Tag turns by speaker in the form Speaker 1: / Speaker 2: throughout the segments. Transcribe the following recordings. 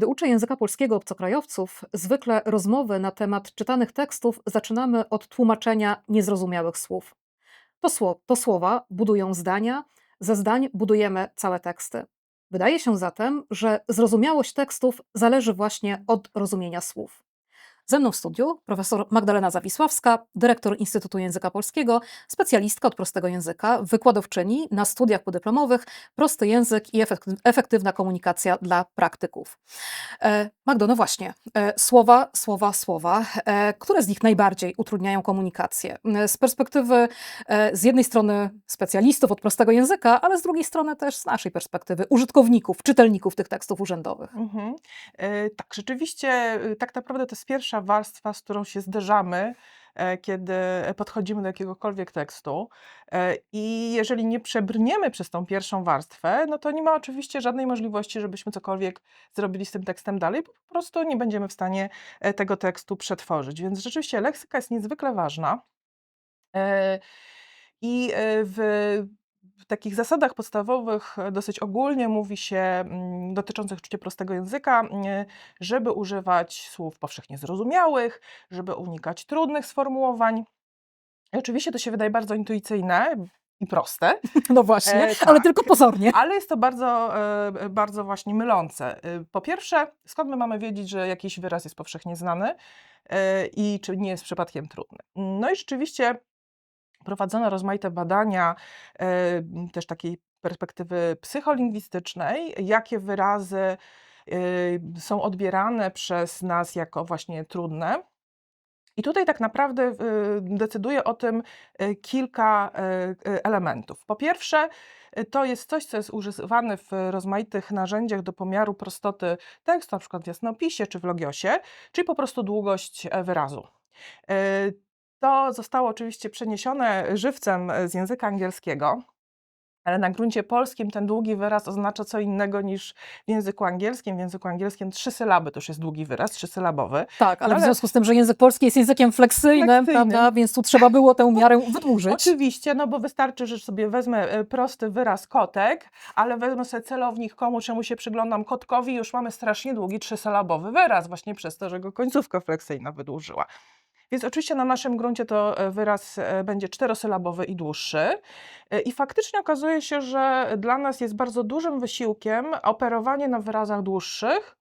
Speaker 1: Kiedy uczę języka polskiego obcokrajowców, zwykle rozmowy na temat czytanych tekstów zaczynamy od tłumaczenia niezrozumiałych słów. To, sło- to słowa budują zdania, ze zdań budujemy całe teksty. Wydaje się zatem, że zrozumiałość tekstów zależy właśnie od rozumienia słów. Ze mną w studiu profesor Magdalena Zawisławska, dyrektor Instytutu Języka Polskiego, specjalistka od prostego języka, wykładowczyni na studiach podyplomowych Prosty język i efek- efektywna komunikacja dla praktyków. E, Magdo, no właśnie, e, słowa, słowa, słowa. E, Które z nich najbardziej utrudniają komunikację? E, Z perspektywy z jednej strony specjalistów od prostego języka, ale z drugiej strony też z naszej perspektywy użytkowników, czytelników tych tekstów urzędowych.
Speaker 2: Mhm. Tak, rzeczywiście, tak naprawdę to jest pierwsza warstwa, z którą się zderzamy, e, kiedy podchodzimy do jakiegokolwiek tekstu. E, I jeżeli nie przebrniemy przez tą pierwszą warstwę, no to nie ma oczywiście żadnej możliwości, żebyśmy cokolwiek zrobili z tym tekstem dalej, bo po prostu nie będziemy w stanie e, tego tekstu przetworzyć. Więc rzeczywiście leksyka jest niezwykle ważna. I w, w takich zasadach podstawowych e, dosyć ogólnie mówi się, mm, dotyczących oczywiście prostego języka, mm, żeby używać słów powszechnie zrozumiałych, żeby unikać trudnych sformułowań. I oczywiście to się wydaje bardzo intuicyjne i proste,
Speaker 1: No właśnie,
Speaker 2: E,
Speaker 1: ale
Speaker 2: tak.
Speaker 1: tylko pozornie.
Speaker 2: ale jest to bardzo, e, bardzo właśnie mylące. E, Po pierwsze, skąd my mamy wiedzieć, że jakiś wyraz jest powszechnie znany e, i czy nie jest przypadkiem trudny? No i rzeczywiście prowadzono rozmaite badania, e, też takiej perspektywy psycholingwistycznej, jakie wyrazy e, są odbierane przez nas jako właśnie trudne. I tutaj tak naprawdę y, decyduje o tym y, kilka elementów. Po pierwsze, to jest coś, co jest używane w rozmaitych narzędziach do pomiaru prostoty tekstu, na przykład w jasnopisie czy w logiosie, czyli po prostu długość e, wyrazu. To zostało oczywiście przeniesione żywcem e, z języka angielskiego. Ale na gruncie polskim ten długi wyraz oznacza co innego niż w języku angielskim. W języku angielskim trzy sylaby to już jest długi wyraz, trzysylabowy.
Speaker 1: Tak, ale w
Speaker 2: ale-
Speaker 1: związku z tym, że język polski jest językiem fleksyjnym,
Speaker 2: Fleksyjnym.
Speaker 1: prawda, więc tu trzeba było tę miarę wydłużyć.
Speaker 2: Oczywiście, no bo wystarczy, że sobie wezmę e, prosty wyraz kotek, ale wezmę sobie celownik komu, czemu się przyglądam kotkowi, już mamy strasznie długi trzysylabowy wyraz, właśnie przez to, że go końcówka fleksyjna wydłużyła. Więc oczywiście na naszym gruncie to e, wyraz e, będzie czterosylabowy i dłuższy. E, I faktycznie okazuje się, że dla nas jest bardzo dużym wysiłkiem operowanie na wyrazach dłuższych.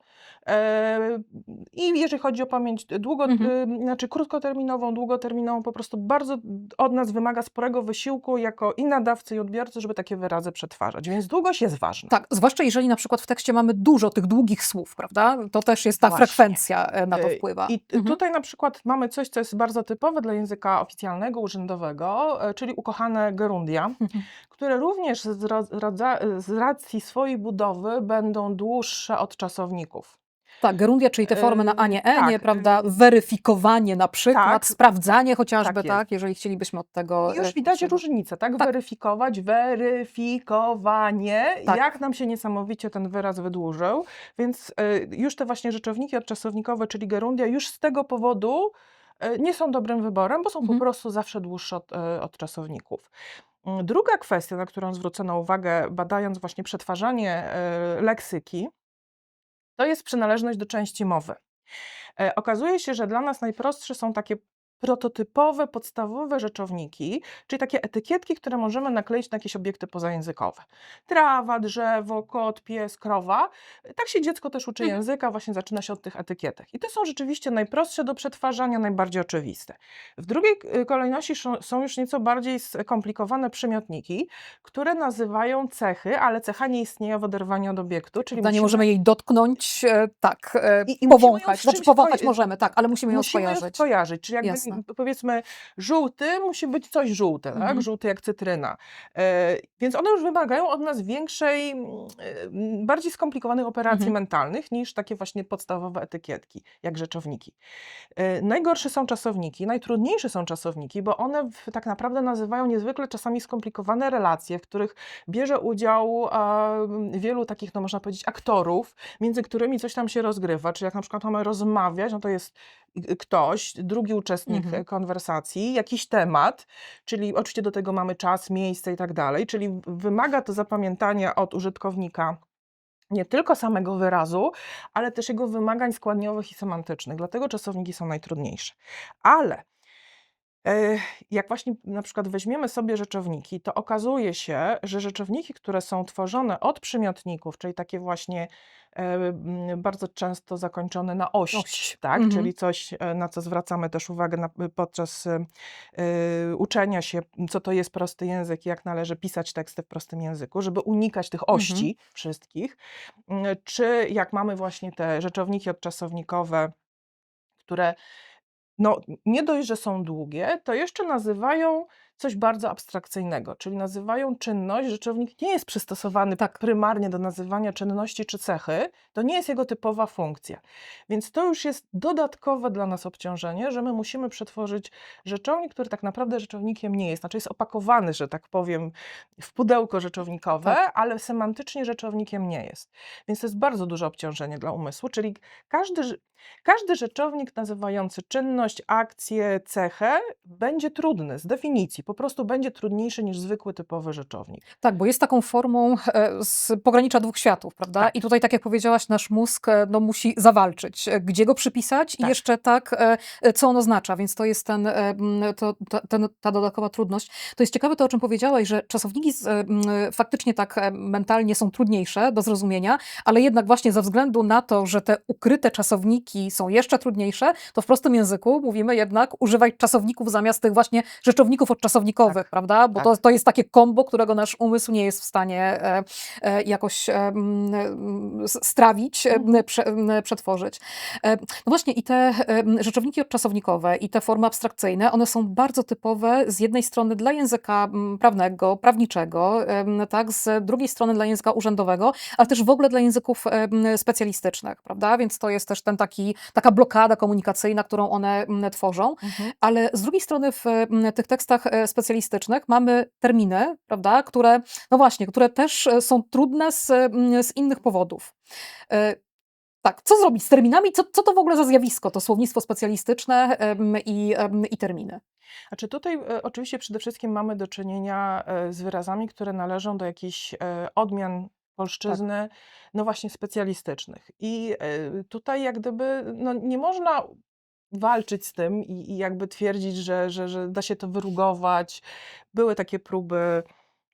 Speaker 2: I jeżeli chodzi o pamięć długo,
Speaker 1: Mhm.
Speaker 2: znaczy krótkoterminową, długoterminową, po prostu bardzo od nas wymaga sporego wysiłku jako i nadawcy, i odbiorcy, żeby takie wyrazy przetwarzać. Więc długość jest ważna.
Speaker 1: Tak, zwłaszcza jeżeli na przykład w tekście mamy dużo tych długich słów, prawda? To też jest ta
Speaker 2: Właśnie.
Speaker 1: frekwencja e, na to
Speaker 2: E,
Speaker 1: wpływa.
Speaker 2: I
Speaker 1: Mhm.
Speaker 2: tutaj na przykład mamy coś, co jest bardzo typowe dla języka oficjalnego, urzędowego, e, czyli ukochane gerundia,
Speaker 1: Mhm.
Speaker 2: Które również z, z racji swojej budowy będą dłuższe od czasowników.
Speaker 1: Tak, gerundia, czyli te formy na
Speaker 2: E,
Speaker 1: a nie e, nie,
Speaker 2: tak,
Speaker 1: prawda? Weryfikowanie na przykład,
Speaker 2: tak.
Speaker 1: sprawdzanie chociażby,
Speaker 2: Tak
Speaker 1: tak, jeżeli chcielibyśmy od tego.
Speaker 2: I Już
Speaker 1: e,
Speaker 2: widać różnicę, tak?
Speaker 1: Tak.
Speaker 2: Weryfikować, weryfikowanie,
Speaker 1: Tak.
Speaker 2: jak nam się niesamowicie ten wyraz wydłużył. Więc y, już te właśnie rzeczowniki odczasownikowe, czyli gerundia, już z tego powodu nie są dobrym wyborem, bo są
Speaker 1: Mhm.
Speaker 2: po prostu zawsze dłuższe od, y, od czasowników. Mm, Druga kwestia, na którą zwrócono uwagę, badając właśnie przetwarzanie y, leksyki, to jest przynależność do części mowy. E, Okazuje się, że dla nas najprostsze są takie prototypowe, podstawowe rzeczowniki, czyli takie etykietki, które możemy nakleić na jakieś obiekty pozajęzykowe. Trawa, drzewo, kot, pies, krowa. Tak się dziecko też uczy
Speaker 1: Mhm.
Speaker 2: języka, właśnie zaczyna się od tych etykietek. I te są rzeczywiście najprostsze do przetwarzania, najbardziej oczywiste. W drugiej y, kolejności są- już nieco bardziej skomplikowane przymiotniki, które nazywają cechy, ale cecha nie istnieje w oderwaniu od obiektu, czyli
Speaker 1: Prawda, nie
Speaker 2: musimy-
Speaker 1: możemy jej dotknąć, e, tak, e,
Speaker 2: I- i musimy
Speaker 1: powąchać. Znaczy powąchać możemy, tak, ale musimy ją
Speaker 2: Musimy ją
Speaker 1: skojarzyć.
Speaker 2: skojarzyć, czyli jakby
Speaker 1: Jasne.
Speaker 2: Powiedzmy żółty musi być coś żółte, tak?
Speaker 1: Mhm.
Speaker 2: żółty jak cytryna. E, więc one już wymagają od nas większej, e, bardziej skomplikowanych operacji
Speaker 1: Mhm.
Speaker 2: mentalnych niż takie właśnie podstawowe etykietki, jak rzeczowniki. E, najgorsze są czasowniki, najtrudniejsze są czasowniki, bo one w, tak naprawdę nazywają niezwykle czasami skomplikowane relacje, w których bierze udział e, wielu takich, no można powiedzieć, aktorów, między którymi coś tam się rozgrywa. Czyli jak na przykład mamy rozmawiać, no to jest ktoś, drugi uczestnik
Speaker 1: Mhm.
Speaker 2: e, konwersacji, jakiś temat, czyli oczywiście do tego mamy czas, miejsce i tak dalej, czyli wymaga to zapamiętania od użytkownika nie tylko samego wyrazu, ale też jego wymagań składniowych i semantycznych. Dlatego czasowniki są najtrudniejsze. Ale jak właśnie na przykład weźmiemy sobie rzeczowniki, to okazuje się, że rzeczowniki, które są tworzone od przymiotników, czyli takie właśnie e, bardzo często zakończone na ość,
Speaker 1: Ość.
Speaker 2: tak?
Speaker 1: Mhm.
Speaker 2: czyli coś, e, na co zwracamy też uwagę na, podczas e, e, uczenia się, co to jest prosty język i jak należy pisać teksty w prostym języku, żeby unikać tych
Speaker 1: Mhm.
Speaker 2: ości wszystkich. Mm, Czy jak mamy właśnie te rzeczowniki odczasownikowe, które no, nie dość, że są długie, to jeszcze nazywają coś bardzo abstrakcyjnego, czyli nazywają czynność, rzeczownik nie jest przystosowany
Speaker 1: Tak.
Speaker 2: prymarnie do nazywania czynności czy cechy, to nie jest jego typowa funkcja. Więc to już jest dodatkowe dla nas obciążenie, że my musimy przetworzyć rzeczownik, który tak naprawdę rzeczownikiem nie jest, znaczy jest opakowany, że tak powiem, w pudełko rzeczownikowe,
Speaker 1: Tak.
Speaker 2: ale semantycznie rzeczownikiem nie jest. Więc to jest bardzo duże obciążenie dla umysłu, czyli każdy, każdy rzeczownik nazywający czynność, akcję, cechę będzie trudny z definicji, po prostu będzie trudniejszy niż zwykły typowy rzeczownik.
Speaker 1: Tak, bo jest taką formą e, z pogranicza dwóch światów, prawda?
Speaker 2: Tak.
Speaker 1: I tutaj, tak jak powiedziałaś, nasz mózg e, no, musi zawalczyć, e, gdzie go przypisać i
Speaker 2: Tak.
Speaker 1: jeszcze tak, co on oznacza, więc to jest ten, to, ta, ten, ta dodatkowa trudność. To jest ciekawe to, o czym powiedziałaś, że czasowniki faktycznie tak mentalnie są trudniejsze do zrozumienia, ale jednak właśnie ze względu na to, że te ukryte czasowniki są jeszcze trudniejsze, to w prostym języku mówimy jednak używać czasowników zamiast tych właśnie rzeczowników odczasownikowych,
Speaker 2: Tak,
Speaker 1: prawda? Bo
Speaker 2: tak.
Speaker 1: to, to jest takie kombo, którego nasz umysł nie jest w stanie e, e, jakoś e, strawić, e,
Speaker 2: Mhm.
Speaker 1: m, prze, m, przetworzyć. E, No właśnie i te rzeczowniki odczasownikowe i te formy abstrakcyjne, one są bardzo typowe z jednej strony dla języka mm, prawnego, prawniczego, tak, z drugiej strony dla języka urzędowego, ale też w ogóle dla języków specjalistycznych, prawda? Więc to jest też ten taki, taka blokada komunikacyjna, którą one mm, tworzą.
Speaker 2: Mhm.
Speaker 1: Ale z drugiej strony w mm, tych tekstach e, specjalistycznych mamy terminy, prawda, które, no właśnie, które też e, są trudne z, mm, z innych powodów. E, Tak, co zrobić z terminami? Co, co to w ogóle za zjawisko, to słownictwo specjalistyczne i, i terminy?
Speaker 2: Znaczy tutaj e, oczywiście przede wszystkim mamy do czynienia z wyrazami, które należą do jakichś odmian polszczyzny, no właśnie specjalistycznych. I tutaj jak gdyby no, nie można walczyć z tym i, i jakby twierdzić, że, że, że da się to wyrugować. Były takie próby,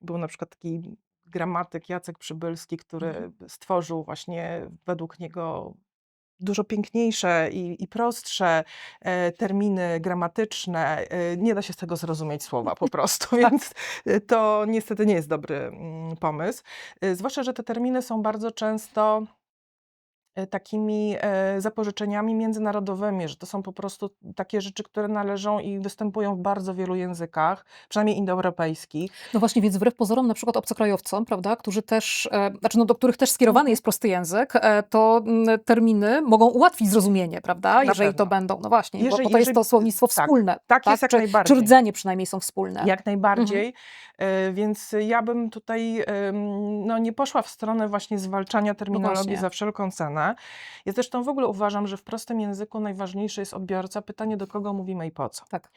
Speaker 2: był na przykład taki gramatyk Jacek Przybylski, który
Speaker 1: Mhm.
Speaker 2: stworzył właśnie według niego dużo piękniejsze i, i prostsze e, terminy gramatyczne. E, nie da się z tego zrozumieć słowa po prostu, więc to niestety nie jest dobry mm, pomysł. E, zwłaszcza, że te terminy są bardzo często takimi e, zapożyczeniami międzynarodowymi, że to są po prostu takie rzeczy, które należą i występują w bardzo wielu językach, przynajmniej indoeuropejskich.
Speaker 1: No właśnie, więc wbrew pozorom, na przykład obcokrajowcom, prawda, którzy też, e, znaczy no, do których też skierowany
Speaker 2: Mhm.
Speaker 1: jest prosty język, e, to terminy mogą ułatwić zrozumienie, prawda, jeżeli to będą, no właśnie, bo,
Speaker 2: Jeżeli-
Speaker 1: bo to jest
Speaker 2: jeżeli-
Speaker 1: to słownictwo
Speaker 2: tak,
Speaker 1: wspólne,
Speaker 2: tak jest jak
Speaker 1: czy,
Speaker 2: najbardziej.
Speaker 1: czy rdzenie przynajmniej są wspólne.
Speaker 2: Jak najbardziej.
Speaker 1: Mhm.
Speaker 2: E, Więc ja bym tutaj no, nie poszła w stronę właśnie zwalczania terminologii
Speaker 1: właśnie.
Speaker 2: za wszelką cenę. Ja zresztą w ogóle uważam, że w prostym języku najważniejszy jest odbiorca, pytanie do kogo mówimy i po co.
Speaker 1: Tak.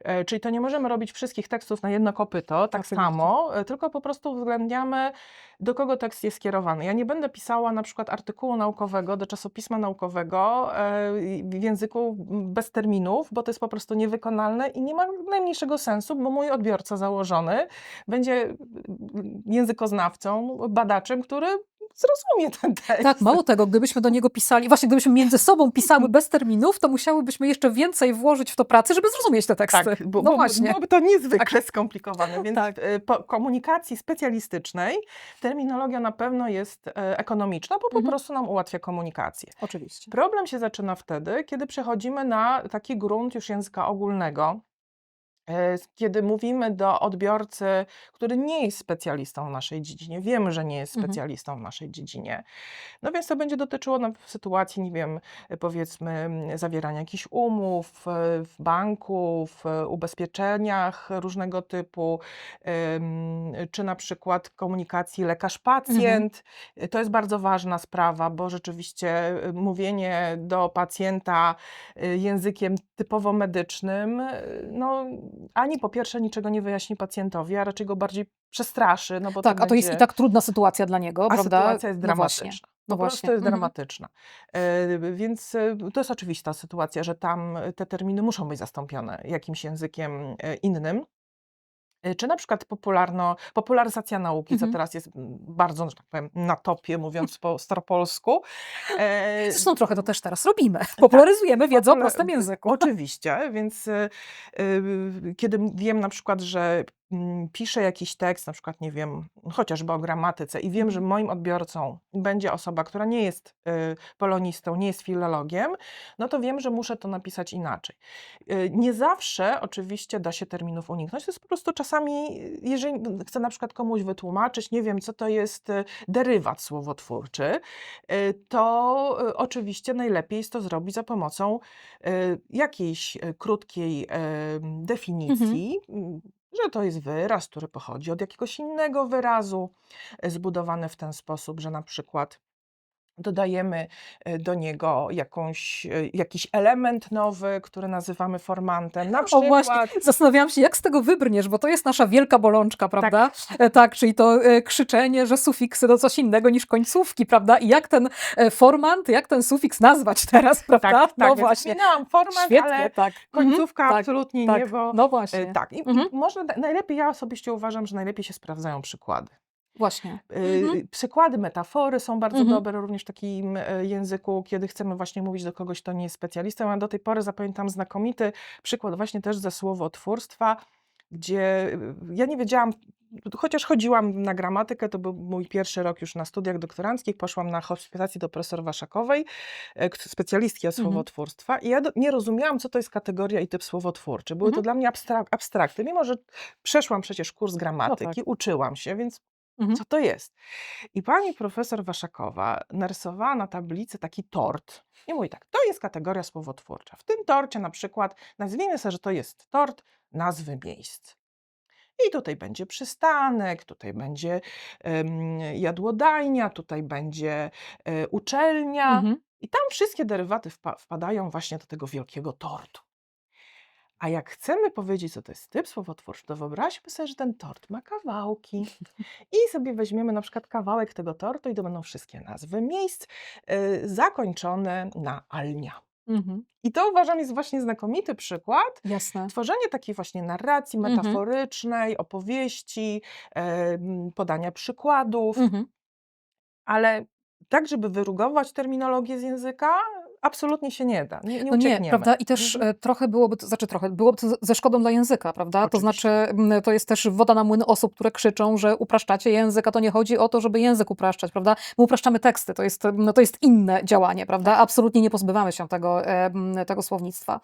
Speaker 2: E, Czyli to nie możemy robić wszystkich tekstów na jedno kopyto, tak
Speaker 1: Oczywiście.
Speaker 2: samo, e, tylko po prostu uwzględniamy, do kogo tekst jest skierowany. Ja nie będę pisała na przykład artykułu naukowego do czasopisma naukowego e, w języku bez terminów, bo to jest po prostu niewykonalne i nie ma najmniejszego sensu, bo mój odbiorca założony będzie językoznawcą, badaczem, który zrozumie ten tekst.
Speaker 1: Tak, mało tego, gdybyśmy do niego pisali, właśnie gdybyśmy między sobą pisały bez terminów, to musiałybyśmy jeszcze więcej włożyć w to pracy, żeby zrozumieć te teksty.
Speaker 2: Tak, bo,
Speaker 1: no
Speaker 2: bo,
Speaker 1: właśnie.
Speaker 2: byłoby to niezwykle skomplikowane, więc
Speaker 1: Tak.
Speaker 2: w po komunikacji specjalistycznej terminologia na pewno jest e, ekonomiczna, bo po
Speaker 1: Mhm.
Speaker 2: prostu nam ułatwia komunikację.
Speaker 1: Oczywiście.
Speaker 2: Problem się zaczyna wtedy, kiedy przechodzimy na taki grunt już języka ogólnego, kiedy mówimy do odbiorcy, który nie jest specjalistą w naszej dziedzinie, wiemy, że nie jest
Speaker 1: Mhm.
Speaker 2: specjalistą w naszej dziedzinie. No więc to będzie dotyczyło na sytuacji, nie wiem, e, powiedzmy m, zawierania jakichś umów e, w banku, w e, ubezpieczeniach różnego typu, em, czy na przykład komunikacji lekarz-pacjent. E, To jest bardzo ważna sprawa, bo rzeczywiście e, mówienie do pacjenta e, językiem typowo medycznym, e, no ani po pierwsze niczego nie wyjaśni pacjentowi, a raczej go bardziej przestraszy, no bo
Speaker 1: Tak, a to jest i tak trudna sytuacja dla niego,
Speaker 2: a
Speaker 1: prawda?
Speaker 2: sytuacja jest
Speaker 1: No właśnie.
Speaker 2: dramatyczna.
Speaker 1: No
Speaker 2: po prostu
Speaker 1: właśnie.
Speaker 2: jest
Speaker 1: Mhm.
Speaker 2: dramatyczna. E, Więc e, to jest oczywista sytuacja, że tam te terminy muszą być zastąpione jakimś językiem e, innym. E, Czy na przykład popularno, popularyzacja nauki,
Speaker 1: Mhm.
Speaker 2: co teraz jest mm, bardzo, że tak powiem, na topie, mówiąc po staropolsku. E,
Speaker 1: Zresztą trochę to też teraz robimy. Popularyzujemy wiedzę o prostym języku.
Speaker 2: Oczywiście, więc y, y, kiedy wiem na przykład, że piszę jakiś tekst, na przykład, nie wiem, chociażby o gramatyce i wiem, że
Speaker 1: Mhm.
Speaker 2: moim odbiorcą będzie osoba, która nie jest y, polonistą, nie jest filologiem, no to wiem, że muszę to napisać inaczej. Y, Nie zawsze oczywiście da się terminów uniknąć. To jest po prostu czasami, jeżeli chcę na przykład komuś wytłumaczyć, nie wiem, co to jest y, derywat słowotwórczy, to oczywiście najlepiej jest to zrobić za pomocą jakiejś krótkiej em, definicji, m, że to jest wyraz, który pochodzi od jakiegoś innego wyrazu, y, zbudowany w ten sposób, że na przykład dodajemy y, do niego jakąś, y, jakiś element nowy, który nazywamy formantem. Na
Speaker 1: O
Speaker 2: przykład
Speaker 1: właśnie, zastanawiałam się, jak z tego wybrniesz, bo to jest nasza wielka bolączka, prawda? Tak, tak czyli to e, krzyczenie, że sufiksy to coś innego niż końcówki, prawda? I jak ten e, formant, jak ten sufiks nazwać teraz, prawda?
Speaker 2: tak, tak,
Speaker 1: no właśnie.
Speaker 2: Zmieniałam format,
Speaker 1: Świetnie,
Speaker 2: ale
Speaker 1: tak. Mhm,
Speaker 2: końcówka
Speaker 1: tak,
Speaker 2: absolutnie
Speaker 1: tak.
Speaker 2: nie, bo
Speaker 1: No właśnie.
Speaker 2: tak. I,
Speaker 1: Mhm.
Speaker 2: i można, najlepiej, ja osobiście uważam, że najlepiej się sprawdzają przykłady.
Speaker 1: Właśnie.
Speaker 2: Y,
Speaker 1: Mhm.
Speaker 2: Przykłady, metafory są bardzo
Speaker 1: Mhm.
Speaker 2: dobre również w takim e, języku, kiedy chcemy właśnie mówić do kogoś, kto nie jest specjalistą. Ja do tej pory zapamiętam znakomity przykład właśnie też ze słowotwórstwa, gdzie y, ja nie wiedziałam, chociaż chodziłam na gramatykę, to był mój pierwszy rok już na studiach doktoranckich, poszłam na hospitację do profesor Waszakowej, e, specjalistki od
Speaker 1: Mhm.
Speaker 2: słowotwórstwa i ja do, nie rozumiałam, co to jest kategoria i typ słowotwórczy. Były to
Speaker 1: Mhm.
Speaker 2: dla mnie abstrak- abstrakty, mimo że przeszłam przecież kurs gramatyki,
Speaker 1: tak.
Speaker 2: uczyłam się, więc
Speaker 1: Mhm.
Speaker 2: co to jest? I pani profesor Waszakowa narysowała na tablicy taki tort. I mówi tak, to jest kategoria słowotwórcza. W tym torcie na przykład nazwijmy sobie, że to jest tort nazwy miejsc. I tutaj będzie przystanek, tutaj będzie em, jadłodajnia, tutaj będzie e, uczelnia.
Speaker 1: Mhm.
Speaker 2: I tam wszystkie derywaty wpa- wpadają właśnie do tego wielkiego tortu. A jak chcemy powiedzieć, co to jest typ słowotwórczy, to wyobraźmy sobie, że ten tort ma kawałki. I sobie weźmiemy na przykład kawałek tego tortu i to będą wszystkie nazwy miejsc y, zakończone na alnia.
Speaker 1: Mhm.
Speaker 2: I to uważam jest właśnie znakomity przykład
Speaker 1: Jasne.
Speaker 2: tworzenia takiej właśnie narracji
Speaker 1: Mhm.
Speaker 2: metaforycznej, opowieści, em, podania przykładów,
Speaker 1: Mhm.
Speaker 2: ale tak, żeby wyrugować terminologię z języka, absolutnie się nie da. Nie, nie
Speaker 1: No nie, prawda? I też
Speaker 2: Mhm.
Speaker 1: e, trochę byłoby, to znaczy trochę, byłoby to ze- szkodą dla języka, prawda? To znaczy,
Speaker 2: Oczywiście.
Speaker 1: to jest też woda na młyn osób, które krzyczą, że upraszczacie język, a to nie chodzi o to, żeby język upraszczać, prawda? My upraszczamy teksty, to jest, no, to jest inne działanie, prawda? Absolutnie nie pozbywamy się tego, e, tego słownictwa.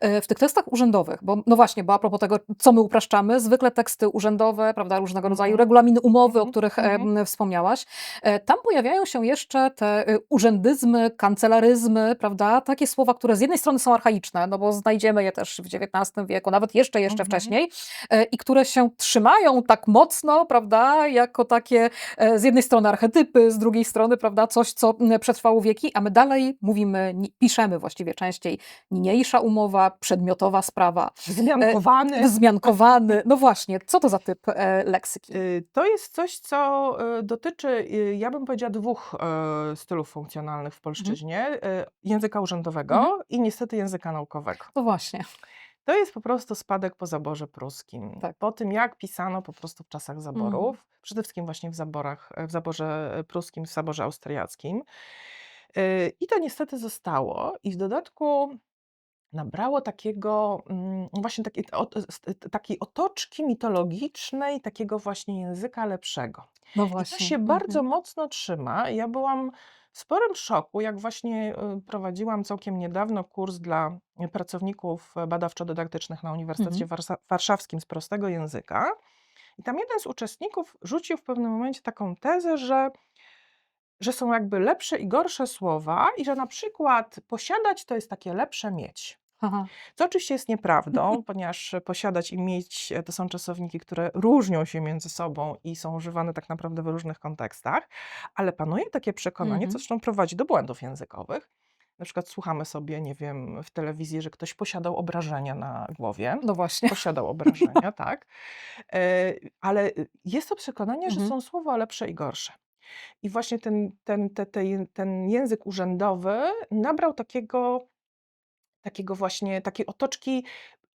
Speaker 1: E, W tych tekstach urzędowych, bo no właśnie, bo a propos tego, co my upraszczamy, zwykle teksty urzędowe, prawda, różnego rodzaju
Speaker 2: Mhm.
Speaker 1: regulaminy, umowy, o
Speaker 2: Mhm.
Speaker 1: których
Speaker 2: Mhm.
Speaker 1: wspomniałaś, tam pojawiają się jeszcze te urzędyzmy, kancelaryzmy, prawda, takie słowa, które z jednej strony są archaiczne, no bo znajdziemy je też w XIX wieku, nawet jeszcze, jeszcze
Speaker 2: Mhm.
Speaker 1: wcześniej, e, i które się trzymają tak mocno, prawda, jako takie e, z jednej strony archetypy, z drugiej strony, prawda, coś, co przetrwało wieki, a my dalej mówimy, piszemy właściwie częściej niniejsza umowa, przedmiotowa sprawa,
Speaker 2: Wzmiankowany.
Speaker 1: wzmiankowany, no właśnie, co to za typ e, leksyki?
Speaker 2: Y, To jest coś, co dotyczy, y, ja bym powiedziała, dwóch stylów funkcjonalnych w polszczyźnie: y, języka urzędowego
Speaker 1: Mhm.
Speaker 2: i niestety języka naukowego.
Speaker 1: No właśnie.
Speaker 2: To jest po prostu spadek po zaborze pruskim.
Speaker 1: Tak.
Speaker 2: Po tym, jak pisano po prostu w czasach zaborów, przede wszystkim właśnie w zaborach, w zaborze pruskim, w zaborze austriackim. Y, I to niestety zostało. I w dodatku nabrało takiego, mm, właśnie takiej, takiej otoczki mitologicznej, takiego właśnie języka lepszego.
Speaker 1: No
Speaker 2: I to
Speaker 1: właśnie.
Speaker 2: się
Speaker 1: Mhm.
Speaker 2: bardzo mocno trzyma. Ja byłam w sporym szoku, jak właśnie y, prowadziłam całkiem niedawno kurs dla pracowników y, badawczo-dydaktycznych na Uniwersytecie
Speaker 1: Mhm.
Speaker 2: Warszawskim z prostego języka. I tam jeden z uczestników rzucił w pewnym momencie taką tezę, że, że są jakby lepsze i gorsze słowa, i że na przykład posiadać to jest takie lepsze mieć.
Speaker 1: Aha.
Speaker 2: Co oczywiście jest nieprawdą, ponieważ posiadać i mieć e, to są czasowniki, które różnią się między sobą i są używane tak naprawdę w różnych kontekstach, ale panuje takie przekonanie, co
Speaker 1: Mhm.
Speaker 2: zresztą prowadzi do błędów językowych, na przykład słuchamy sobie, nie wiem, w telewizji, że ktoś posiadał obrażenia na głowie.
Speaker 1: No właśnie.
Speaker 2: Posiadał obrażenia, tak. E, ale jest to przekonanie, że
Speaker 1: Mhm.
Speaker 2: są słowa lepsze i gorsze. I właśnie ten, ten, te, te, ten język urzędowy nabrał takiego, takiego właśnie, takiej otoczki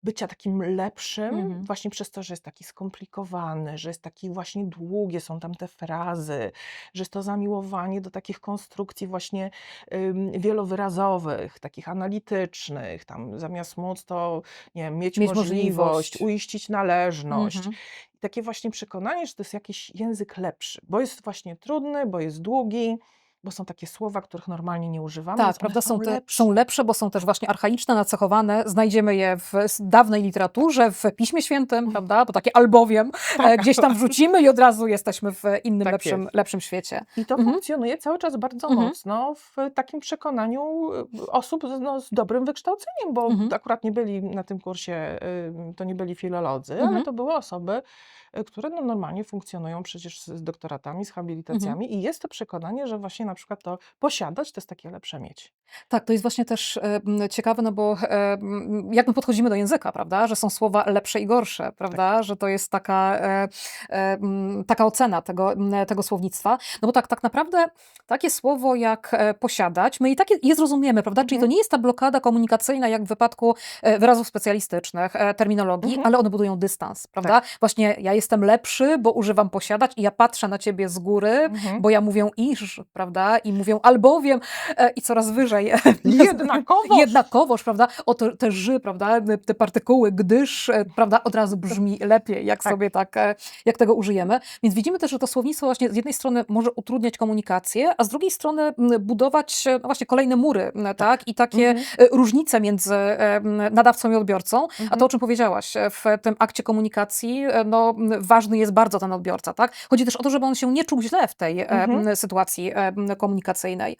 Speaker 2: bycia takim lepszym,
Speaker 1: Mhm.
Speaker 2: właśnie przez to, że jest taki skomplikowany, że jest taki właśnie długie, są tam te frazy, że jest to zamiłowanie do takich konstrukcji właśnie ym, wielowyrazowych, takich analitycznych, tam zamiast móc to, nie wiem, mieć,
Speaker 1: Mieć
Speaker 2: możliwość,
Speaker 1: możliwość.
Speaker 2: uiścić należność.
Speaker 1: Mhm.
Speaker 2: I takie właśnie przekonanie, że to jest jakiś język lepszy, bo jest właśnie trudny, bo jest długi, bo są takie słowa, których normalnie nie używamy,
Speaker 1: Tak, prawda, są, te,
Speaker 2: lepsze.
Speaker 1: są lepsze, bo są też właśnie archaiczne, nacechowane. Znajdziemy je w dawnej literaturze, w Piśmie Świętym, prawda, bo takie albowiem e, gdzieś tam wrzucimy i od razu jesteśmy w innym,
Speaker 2: Tak
Speaker 1: lepszym,
Speaker 2: jest.
Speaker 1: lepszym świecie.
Speaker 2: I to
Speaker 1: Mhm.
Speaker 2: funkcjonuje cały czas bardzo
Speaker 1: Mhm.
Speaker 2: mocno w takim przekonaniu y, osób z, no, z dobrym wykształceniem, bo
Speaker 1: Mhm.
Speaker 2: akurat nie byli na tym kursie, y, to nie byli filolodzy, ale
Speaker 1: Mhm.
Speaker 2: to były osoby, y, które no, normalnie funkcjonują przecież z, doktoratami, z
Speaker 1: Mhm.
Speaker 2: habilitacjami i jest to przekonanie, że właśnie na przykład to posiadać to jest takie lepsze mieć.
Speaker 1: Tak, to jest właśnie też e, ciekawe, no bo e, jak my podchodzimy do języka, prawda, że są słowa lepsze i gorsze, prawda, że to jest taka, e, e, taka ocena tego, tego słownictwa. No bo tak, tak naprawdę takie słowo jak e, posiadać, my i tak je, je zrozumiemy, prawda, czyli to
Speaker 2: Mhm.
Speaker 1: nie jest ta blokada komunikacyjna jak w wypadku e, wyrazów specjalistycznych, e, terminologii,
Speaker 2: Mhm.
Speaker 1: ale one budują dystans, prawda. Właśnie ja jestem lepszy, bo używam posiadać i ja patrzę na ciebie z góry,
Speaker 2: Mhm.
Speaker 1: bo ja mówię iż, prawda, i mówię albowiem e, i coraz wyżej.
Speaker 2: Jednakowoż.
Speaker 1: Jednakowoż, prawda, o te, te ży, prawda, te partykuły, gdyż, e, prawda, od razu brzmi lepiej, jak
Speaker 2: Tak.
Speaker 1: sobie tak, e, jak tego użyjemy. Więc widzimy też, że to słownictwo właśnie z jednej strony może utrudniać komunikację, a z drugiej strony budować e, no właśnie kolejne mury, m, tak, i takie
Speaker 2: Mhm.
Speaker 1: różnice między nadawcą i odbiorcą. A
Speaker 2: Mhm.
Speaker 1: to, o czym powiedziałaś, w tym akcie komunikacji, no, ważny jest bardzo ten odbiorca, tak? Chodzi też o to, żeby on się nie czuł źle w tej
Speaker 2: Mhm.
Speaker 1: sytuacji komunikacyjnej.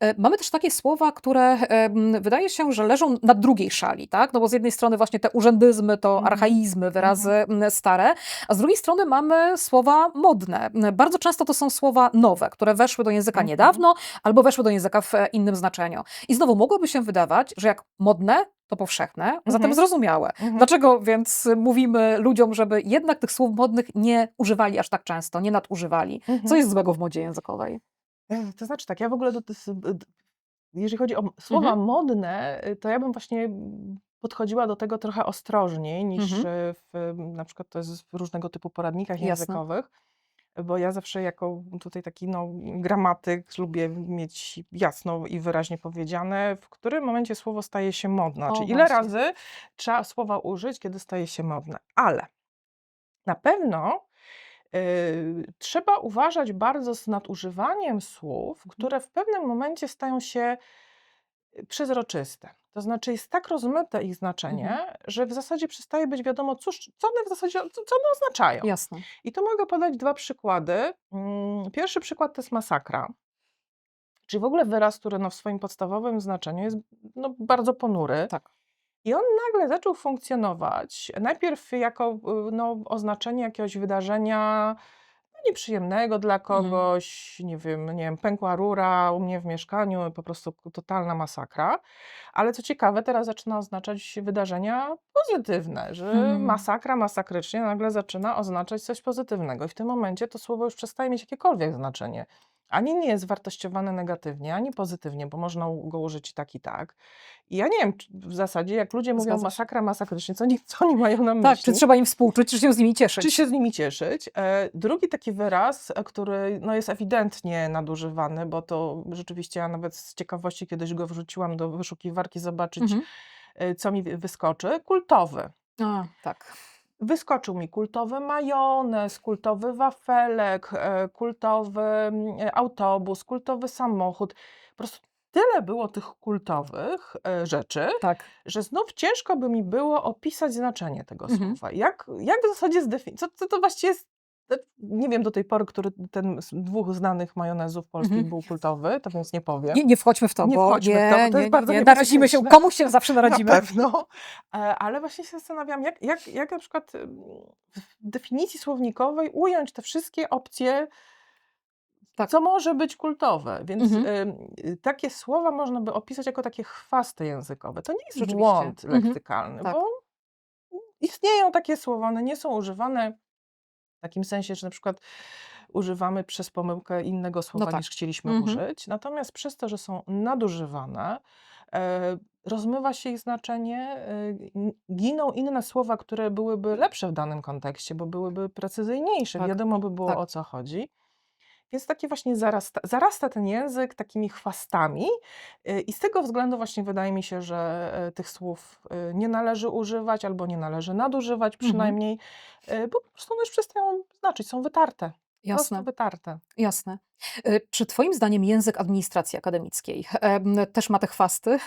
Speaker 1: E, Mamy też takie słowa, które e, wydaje się, że leżą na drugiej szali, tak? No bo z jednej strony właśnie te urzędyzmy, to
Speaker 2: Mhm.
Speaker 1: archaizmy, wyrazy m, stare, a z drugiej strony mamy słowa modne. Bardzo często to są słowa nowe, które weszły do języka
Speaker 2: Mhm.
Speaker 1: niedawno albo weszły do języka w e, innym znaczeniu. I znowu mogłoby się wydawać, że jak modne, to powszechne, zatem
Speaker 2: Mhm.
Speaker 1: zrozumiałe.
Speaker 2: Mhm.
Speaker 1: Dlaczego więc mówimy ludziom, żeby jednak tych słów modnych nie używali aż tak często, nie nadużywali? Co
Speaker 2: Mhm.
Speaker 1: jest złego w modzie językowej?
Speaker 2: To znaczy tak, ja w ogóle, do, jeżeli chodzi o słowa
Speaker 1: Mhm.
Speaker 2: modne, y, to ja bym właśnie mm, podchodziła do tego trochę ostrożniej niż
Speaker 1: Mhm.
Speaker 2: y, w, na przykład to jest w różnego typu poradnikach
Speaker 1: Jasne.
Speaker 2: językowych, bo ja zawsze jako tutaj taki no, gramatyk lubię mieć jasno i wyraźnie powiedziane, w którym momencie słowo staje się modne.
Speaker 1: O,
Speaker 2: Czyli ile
Speaker 1: właśnie.
Speaker 2: razy trzeba słowa użyć, kiedy staje się modne. Ale na pewno trzeba uważać bardzo z nadużywaniem słów, które w pewnym momencie stają się y, przezroczyste. To znaczy jest tak rozmyte ich znaczenie,
Speaker 1: Mhm.
Speaker 2: że w zasadzie przestaje być wiadomo, cóż, co one w zasadzie co, co one oznaczają.
Speaker 1: Jasne.
Speaker 2: I tu mogę podać dwa przykłady. Mm, Pierwszy przykład to jest masakra. Czyli w ogóle wyraz, który no, w swoim podstawowym znaczeniu jest no, bardzo ponury.
Speaker 1: Tak.
Speaker 2: I on nagle zaczął funkcjonować najpierw jako y, no, oznaczenie jakiegoś wydarzenia no, nieprzyjemnego dla
Speaker 1: Mhm.
Speaker 2: kogoś, nie wiem, nie wiem, pękła rura u mnie w mieszkaniu, po prostu totalna masakra. Ale co ciekawe, teraz zaczyna oznaczać wydarzenia pozytywne, że
Speaker 1: Mhm.
Speaker 2: masakra masakrycznie nagle zaczyna oznaczać coś pozytywnego. I w tym momencie to słowo już przestaje mieć jakiekolwiek znaczenie. Ani nie jest wartościowane negatywnie, ani pozytywnie, bo można go użyć i tak, i tak. I ja nie wiem, w zasadzie, jak ludzie mówią
Speaker 1: się.
Speaker 2: masakra masakrycznie, co oni, co oni mają na myśli?
Speaker 1: Tak, czy trzeba im współczuć, czy się z nimi cieszyć?
Speaker 2: Czy się z nimi cieszyć? E, Drugi taki wyraz, e, który no, jest ewidentnie nadużywany, bo to rzeczywiście ja nawet z ciekawości kiedyś go wrzuciłam do wyszukiwarki zobaczyć,
Speaker 1: Mhm.
Speaker 2: e, co mi wy- wyskoczy. Kultowy.
Speaker 1: A, tak.
Speaker 2: Wyskoczył mi kultowy majonez, kultowy wafelek, e, kultowy mm, e, autobus, kultowy samochód. Po prostu tyle było tych kultowych e, rzeczy,
Speaker 1: Tak.
Speaker 2: że znów ciężko by mi było opisać znaczenie tego
Speaker 1: Mhm.
Speaker 2: słowa. Jak, jak w zasadzie zdefiniować? Co, co to właściwie jest? Nie wiem do tej pory, który ten z dwóch znanych majonezów polskich
Speaker 1: Mhm.
Speaker 2: był kultowy, to więc nie powiem.
Speaker 1: Nie, nie wchodźmy w to,
Speaker 2: Nie
Speaker 1: bo
Speaker 2: wchodźmy w
Speaker 1: nie,
Speaker 2: to, bo to
Speaker 1: nie,
Speaker 2: jest bardzo
Speaker 1: nie, narazimy się, komuś się zawsze narazimy.
Speaker 2: Na pewno. E, Ale właśnie się zastanawiam, jak, jak, jak na przykład w definicji słownikowej ująć te wszystkie opcje
Speaker 1: Tak.
Speaker 2: co może być kultowe. Więc
Speaker 1: Mhm.
Speaker 2: y, takie słowa można by opisać jako takie chwasty językowe. To nie jest
Speaker 1: Rzeczywiście.
Speaker 2: błąd
Speaker 1: Mhm.
Speaker 2: leksykalny,
Speaker 1: Tak.
Speaker 2: bo istnieją takie słowa, one nie są używane w takim sensie, że na przykład używamy przez pomyłkę innego słowa
Speaker 1: tak.
Speaker 2: niż chcieliśmy
Speaker 1: Mhm.
Speaker 2: użyć. Natomiast przez to, że są nadużywane, e, rozmywa się ich znaczenie, e, n- giną inne słowa, które byłyby lepsze w danym kontekście, bo byłyby precyzyjniejsze,
Speaker 1: Tak,
Speaker 2: wiadomo by było
Speaker 1: tak.
Speaker 2: o co chodzi. Więc takie właśnie zarasta, zarasta ten język takimi chwastami y, i z tego względu właśnie wydaje mi się, że e, tych słów y, nie należy używać albo nie należy nadużywać
Speaker 1: Mhm.
Speaker 2: przynajmniej, y, bo po prostu one już przestają znaczyć, są wytarte.
Speaker 1: Jasne.
Speaker 2: wytarte.
Speaker 1: Jasne. Y, Czy Twoim zdaniem język administracji akademickiej em, też ma te chwasty,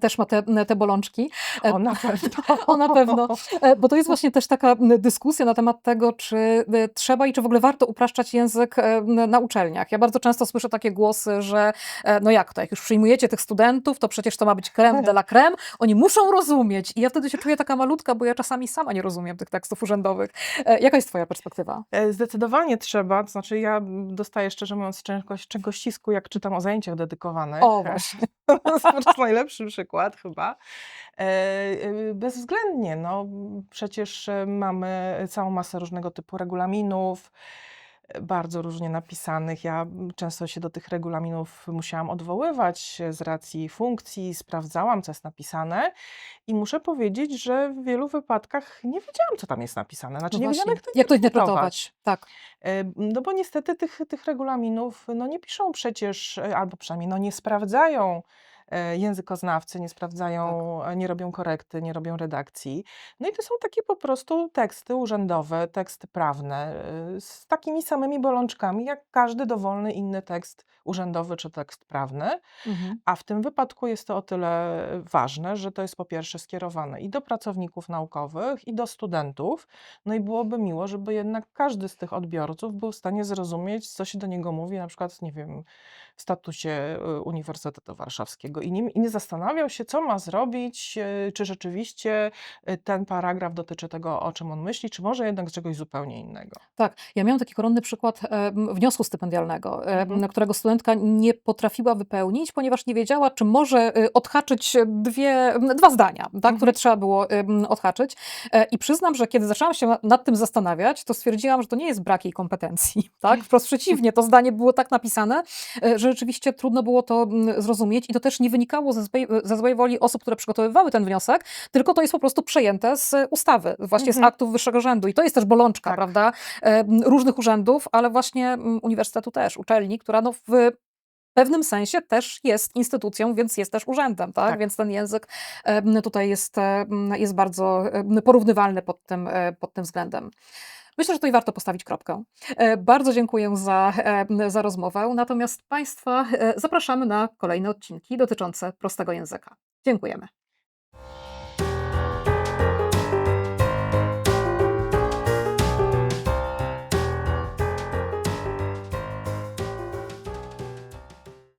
Speaker 1: też ma te, te bolączki? E,
Speaker 2: O, na pewno.
Speaker 1: O, na pewno. E, Bo to jest właśnie też taka m, dyskusja na temat tego, czy e, trzeba i czy w ogóle warto upraszczać język e, m, na uczelniach. Ja bardzo często słyszę takie głosy, że e, no jak to, jak już przyjmujecie tych studentów, to przecież to ma być creme de la creme, oni muszą rozumieć. I ja wtedy się czuję taka malutka, bo ja czasami sama nie rozumiem tych tekstów urzędowych. E, Jaka jest Twoja perspektywa?
Speaker 2: E, Zdecydowanie trzeba, to znaczy ja dostaję szczerze mówiąc czegoś, czegoś ścisku, jak czytam o zajęciach dedykowanych.
Speaker 1: O, właśnie.
Speaker 2: To jest najlepszy przykład chyba. E, e, Bezwzględnie, no przecież e, mamy całą masę różnego typu regulaminów, bardzo różnie napisanych. Ja mm, często się do tych regulaminów musiałam odwoływać z racji funkcji, sprawdzałam, co jest napisane i muszę powiedzieć, że w wielu wypadkach nie wiedziałam, co tam jest napisane. Znaczy
Speaker 1: No
Speaker 2: nie wiedziałam, jak to
Speaker 1: Jak to
Speaker 2: interpretować.
Speaker 1: Tak.
Speaker 2: E, No bo niestety tych, tych regulaminów no nie piszą przecież, e, albo przynajmniej no nie sprawdzają językoznawcy, nie sprawdzają, e, nie robią korekty, nie robią redakcji. No i to są takie po prostu teksty urzędowe, teksty prawne e, z takimi samymi bolączkami jak każdy dowolny inny tekst urzędowy czy tekst prawny.
Speaker 1: Mhm.
Speaker 2: A w tym wypadku jest to o tyle ważne, że to jest po pierwsze skierowane i do pracowników naukowych, i do studentów. No i byłoby miło, żeby jednak każdy z tych odbiorców był w stanie zrozumieć, co się do niego mówi, na przykład, nie wiem, w statucie y, Uniwersytetu Warszawskiego i nie, i nie zastanawiał się, co ma zrobić, y, czy rzeczywiście y, ten paragraf dotyczy tego, o czym on myśli, czy może jednak czegoś zupełnie innego.
Speaker 1: Tak, ja miałam taki koronny przykład wniosku stypendialnego,
Speaker 2: Mhm.
Speaker 1: którego studentka nie potrafiła wypełnić, ponieważ nie wiedziała, czy może odhaczyć dwie, dwa zdania, tak,
Speaker 2: Mhm.
Speaker 1: które trzeba było odhaczyć. E, I przyznam, że kiedy zaczęłam się nad tym zastanawiać, to stwierdziłam, że to nie jest brak jej kompetencji. Tak? Wprost przeciwnie, to zdanie było tak napisane, e, że rzeczywiście trudno było to mm, zrozumieć i to też nie wynikało ze złej, ze złej woli osób, które przygotowywały ten wniosek, tylko to jest po prostu przejęte z ustawy, właśnie z
Speaker 2: Mhm.
Speaker 1: aktów wyższego rzędu. I to jest też bolączka,
Speaker 2: Tak.
Speaker 1: prawda? em, różnych urzędów, ale właśnie mm, uniwersytetu też, uczelni, która no w pewnym sensie też jest instytucją, więc jest też urzędem, tak?
Speaker 2: Tak.
Speaker 1: Więc ten język em, tutaj jest, jest bardzo porównywalny pod tym, e, pod tym względem. Myślę, że tutaj warto postawić kropkę. E, Bardzo dziękuję za, em, za rozmowę. Natomiast Państwa e, zapraszamy na kolejne odcinki dotyczące prostego języka. Dziękujemy.